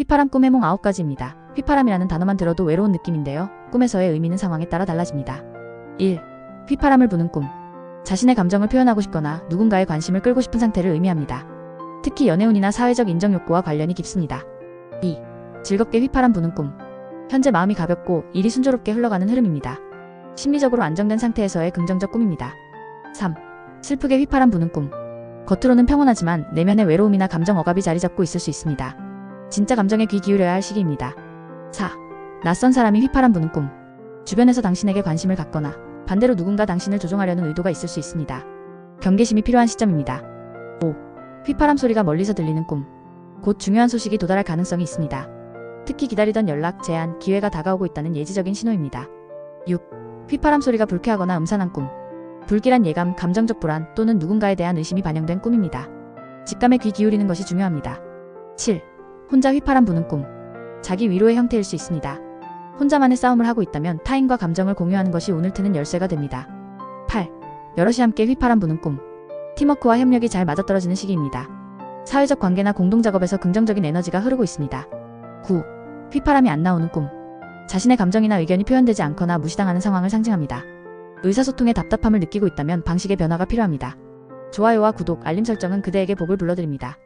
휘파람 꿈의 몽 9가지입니다. 휘파람이라는 단어만 들어도 외로운 느낌인데요. 꿈에서의 의미는 상황에 따라 달라집니다. 1. 휘파람을 부는 꿈. 자신의 감정을 표현하고 싶거나 누군가의 관심을 끌고 싶은 상태를 의미합니다. 특히 연애운이나 사회적 인정 욕구와 관련이 깊습니다. 2. 즐겁게 휘파람 부는 꿈. 현재 마음이 가볍고 일이 순조롭게 흘러가는 흐름입니다. 심리적으로 안정된 상태에서의 긍정적 꿈입니다. 3. 슬프게 휘파람 부는 꿈. 겉으로는 평온하지만 내면의 외로움이나 감정 억압이 자리 잡고 있을 수 있습니다. 진짜 감정에 귀 기울여야 할 시기입니다. 4. 낯선 사람이 휘파람 부는 꿈. 주변에서 당신에게 관심을 갖거나 반대로 누군가 당신을 조종하려는 의도가 있을 수 있습니다. 경계심이 필요한 시점입니다. 5. 휘파람 소리가 멀리서 들리는 꿈. 곧 중요한 소식이 도달할 가능성이 있습니다. 특히 기다리던 연락, 제안, 기회가 다가오고 있다는 예지적인 신호입니다. 6. 휘파람 소리가 불쾌하거나 음산한 꿈. 불길한 예감, 감정적 불안 또는 누군가에 대한 의심이 반영된 꿈입니다. 직감에 귀 기울이는 것이 중요합니다. 7. 혼자 휘파람 부는 꿈. 자기 위로의 형태일 수 있습니다. 혼자만의 싸움을 하고 있다면 타인과 감정을 공유하는 것이 오늘 트는 열쇠가 됩니다. 8. 여럿이 함께 휘파람 부는 꿈. 팀워크와 협력이 잘 맞아떨어지는 시기입니다. 사회적 관계나 공동작업에서 긍정적인 에너지가 흐르고 있습니다. 9. 휘파람이 안 나오는 꿈. 자신의 감정이나 의견이 표현되지 않거나 무시당하는 상황을 상징합니다. 의사소통에 답답함을 느끼고 있다면 방식의 변화가 필요합니다. 좋아요와 구독, 알림 설정은 그대에게 복을 불러드립니다.